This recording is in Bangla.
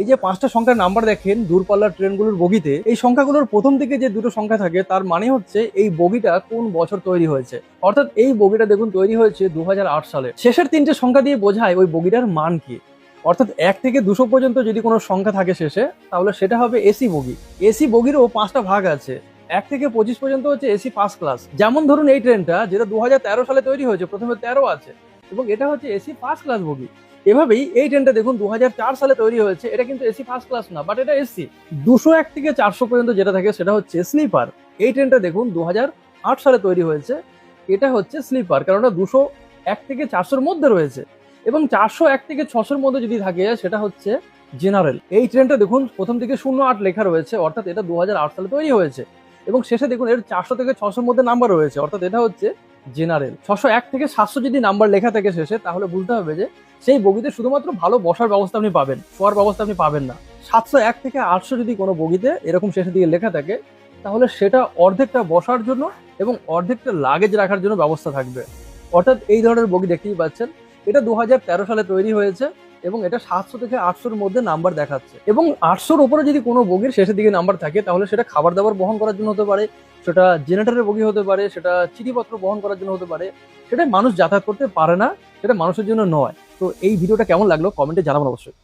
এই যে পাঁচটা সংখ্যার নাম্বার দেখেন দূরপাল্লার ট্রেনগুলোর বগিতে, এই সংখ্যাগুলোর প্রথম দিকে যে দুটো সংখ্যা থাকে, তার মানে হচ্ছে এই বগিটা কোন বছর তৈরি হয়েছে। অর্থাৎ এই বগিটা দেখুন তৈরি হয়েছে দু সালে। শেষের তিনটে সংখ্যা দিয়ে বোঝায় ওই বগিটার মান কি। অর্থাৎ এক থেকে দুশো পর্যন্ত যদি কোনো সংখ্যা থাকে শেষে, তাহলে সেটা হবে এসি বগি। এসি বগিরও পাঁচটা ভাগ আছে। এক থেকে পঁচিশ পর্যন্ত হচ্ছে এসি ফার্স্ট ক্লাস। যেমন ধরুন এই ট্রেনটা, যেটা দু হাজার তেরো সালে তৈরি হয়েছে, প্রথমে তেরো আছে, এবং এটা হচ্ছে এসি ফার্স্ট ক্লাস বগি। এভাবেই এই ট্রেনটা দেখুন দু হাজার চার সালে তৈরি হয়েছে। এটা কিন্তু এসি ফার্স্ট ক্লাস না বাট এটা এসি। দুশো এক থেকে চারশো পর্যন্ত যেটা থাকে সেটা হচ্ছে স্লিপার এই ট্রেনটা দেখুন দু সালে তৈরি হয়েছে। এটা হচ্ছে স্লিপার কারণ ওটা দুশো এক থেকে চারশোর মধ্যে রয়েছে। এবং চারশো এক থেকে ছশোর মধ্যে যদি থাকে, সেটা হচ্ছে জেনারেল এই ট্রেনটা দেখুন, প্রথম থেকে শূন্য আট লেখা রয়েছে, অর্থাৎ এটা দু হাজার আট সালে তৈরি হয়েছে। এবং শেষে দেখুন, এর চারশো থেকে ছশোর মধ্যে নাম্বার রয়েছে, অর্থাৎ এটা হচ্ছে জেনারেল। ছশো এক থেকে সাতশো যদি নাম্বার লেখা থাকে শেষে তাহলে বুঝতে হবে যে সেই বগিতে শুধুমাত্র ভালো বসার ব্যবস্থা আপনি পাবেন, শোয়ার ব্যবস্থা আপনি পাবেন না। সাতশো এক থেকে আটশো যদি কোনো বগিতে এরকম শেষের দিকে লেখা থাকে, তাহলে সেটা অর্ধেকটা বসার জন্য এবং অর্ধেকটা লাগেজ রাখার জন্য ব্যবস্থা থাকবে। অর্থাৎ এই ধরনের বগি দেখতেই পাচ্ছেন। এটা দু হাজার তেরো সালে তৈরি হয়েছে। এবং এটা সাতশো থেকে আটশোর মধ্যে নাম্বার দেখাচ্ছে। এবং আটশোর ওপরে যদি কোনো বগির শেষের দিকে নাম্বার থাকে, তাহলে সেটা খাবার দাবার বহন করার জন্য হতে পারে, সেটা জেনারেটরের বগি হতে পারে, সেটা চিঠিপত্র বহন করার জন্য হতে পারে সেটা মানুষ যাতায়াত করতে পারে না, সেটা মানুষের জন্য নয়। তো এই ভিডিওটা কেমন লাগল? কমেন্টে জানাবেন অবশ্যই।